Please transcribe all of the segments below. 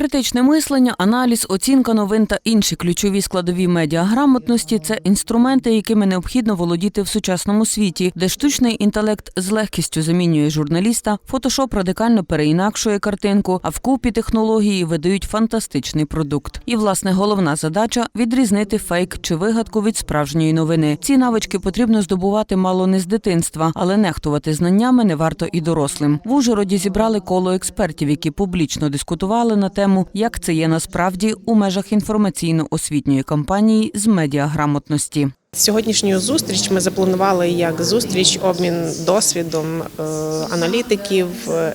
Критичне мислення, аналіз, оцінка новин та інші ключові складові медіаграмотності це інструменти, якими необхідно володіти в сучасному світі, де штучний інтелект з легкістю замінює журналіста, фотошоп радикально переінакшує картинку, а вкупі технології видають фантастичний продукт. І власне головна задача відрізнити фейк чи вигадку від справжньої новини. Ці навички потрібно здобувати мало не з дитинства, але нехтувати знаннями не варто і дорослим. В Ужгороді зібрали коло експертів, які публічно дискутували на тему, як це є насправді у межах інформаційно-освітньої кампанії з медіаграмотності. Сьогоднішню зустріч ми запланували як зустріч обмін досвідом е, аналітиків,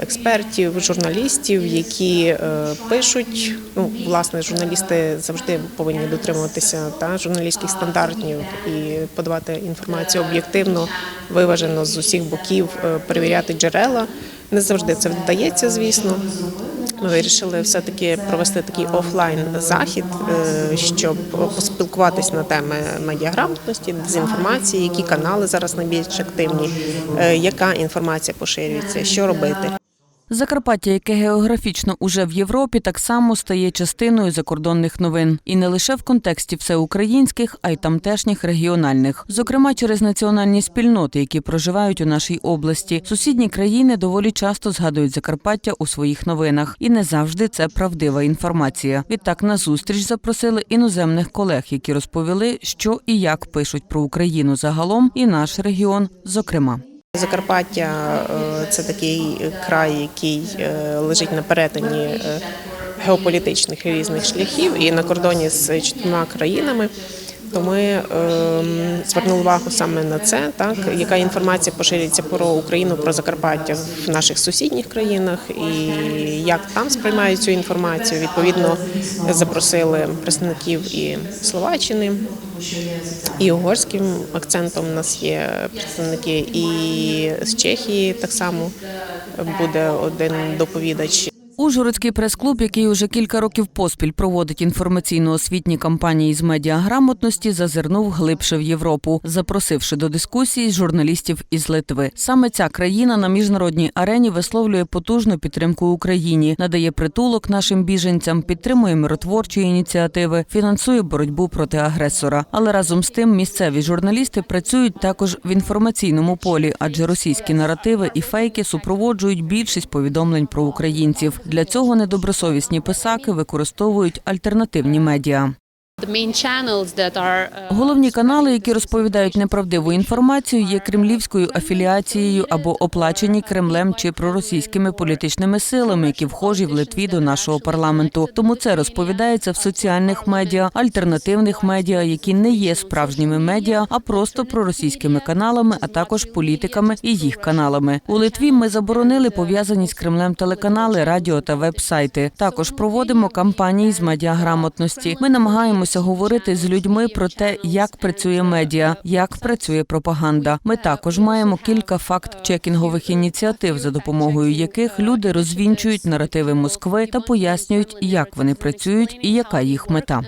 експертів, журналістів, які е, пишуть. Ну, власне, журналісти завжди повинні дотримуватися та журналістських стандартів і подавати інформацію об'єктивно, виважено з усіх боків, е, перевіряти джерела. Не завжди це вдається, звісно. Ми вирішили все-таки провести такий офлайн захід, е, щоб поспілкуватись на теми медіаграмотності, дезінформації, які канали зараз найбільш активні, е, яка інформація поширюється, що робити. Закарпаття, яке географічно уже в Європі, так само стає частиною закордонних новин, і не лише в контексті всеукраїнських, а й тамтешніх регіональних, зокрема через національні спільноти, які проживають у нашій області. Сусідні країни доволі часто згадують Закарпаття у своїх новинах, і не завжди це правдива інформація. Відтак на зустріч запросили іноземних колег, які розповіли, що і як пишуть про Україну загалом, і наш регіон, зокрема. Закарпаття е, це такий край, який е, лежить на перетині е, геополітичних різних шляхів і на кордоні з чотирма країнами. То ми е, звернули увагу саме на це, так яка інформація поширюється про Україну, про Закарпаття в наших сусідніх країнах, і як там сприймають цю інформацію. Відповідно, запросили представників і Словаччини, і угорським акцентом у нас є представники, і з Чехії так само буде один доповідач. Ужгородський прес-клуб, який уже кілька років поспіль проводить інформаційно-освітні кампанії з медіаграмотності, зазирнув глибше в Європу, запросивши до дискусії журналістів із Литви. Саме ця країна на міжнародній арені висловлює потужну підтримку Україні, надає притулок нашим біженцям, підтримує миротворчі ініціативи, фінансує боротьбу проти агресора. Але разом з тим місцеві журналісти працюють також в інформаційному полі, адже російські наративи і фейки супроводжують більшість повідомлень про українців. Для цього недобросовісні писаки використовують альтернативні медіа. Uh, Головні канали, які розповідають неправдиву інформацію, є кремлівською афіліацією або оплачені Кремлем чи проросійськими політичними силами, які вхожі в Литві до нашого парламенту. Тому це розповідається в соціальних медіа, альтернативних медіа, які не є справжніми медіа, а просто проросійськими каналами, а також політиками і їх каналами. У Литві ми заборонили пов'язані з Кремлем телеканали, радіо та веб-сайти. Також проводимо кампанії з медіаграмотності. Ми намагаємося говорити з людьми про те, як працює медіа, як працює пропаганда. Ми також маємо кілька факт-чекінгових ініціатив, за допомогою яких люди розвінчують наративи Москви та пояснюють, як вони працюють і яка їх мета.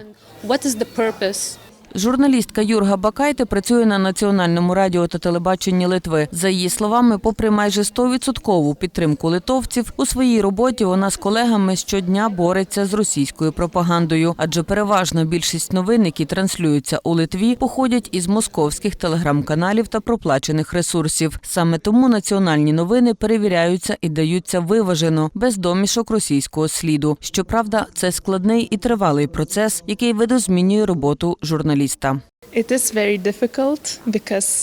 what is the purpose Журналістка Юрга Бакайте працює на національному радіо та телебаченні Литви. За її словами, попри майже 100% підтримку литовців, у своїй роботі вона з колегами щодня бореться з російською пропагандою, адже переважна більшість новин, які транслюються у Литві, походять із московських телеграм-каналів та проплачених ресурсів. Саме тому національні новини перевіряються і даються виважено, без домішок російського сліду. Щоправда, це складний і тривалий процес, який видозмінює роботу журналіста. lista.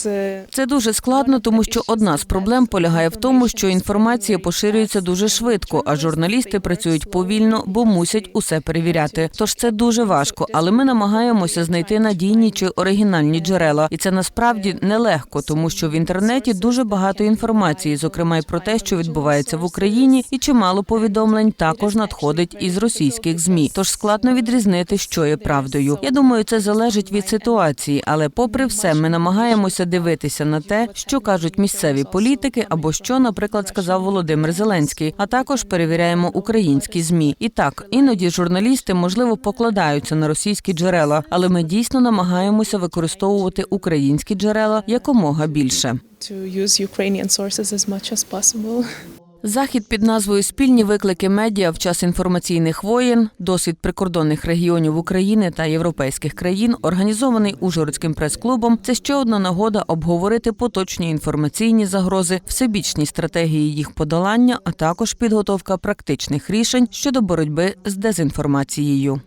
Uh, Це дуже складно, тому що одна з проблем полягає в тому, що інформація поширюється дуже швидко, а журналісти працюють повільно, бо мусять усе перевіряти. Тож це дуже важко, але ми намагаємося знайти надійні чи оригінальні джерела, і це насправді нелегко, тому що в інтернеті дуже багато інформації, зокрема й про те, що відбувається в Україні, і чимало повідомлень також надходить із російських змі. Тож складно відрізнити, що є правдою. Я думаю, це залежить від ситуації, але попри все, ми намагаємося дивитися на те, що кажуть місцеві політики, або що, наприклад, сказав Володимир Зеленський. А також перевіряємо українські змі. І так, іноді журналісти можливо покладаються на російські джерела, але ми дійсно намагаємося використовувати українські джерела якомога більше. Захід під назвою Спільні виклики медіа в час інформаційних воєн, досвід прикордонних регіонів України та європейських країн, організований Ужгородським прес-клубом. Це ще одна нагода обговорити поточні інформаційні загрози, всебічні стратегії їх подолання, а також підготовка практичних рішень щодо боротьби з дезінформацією.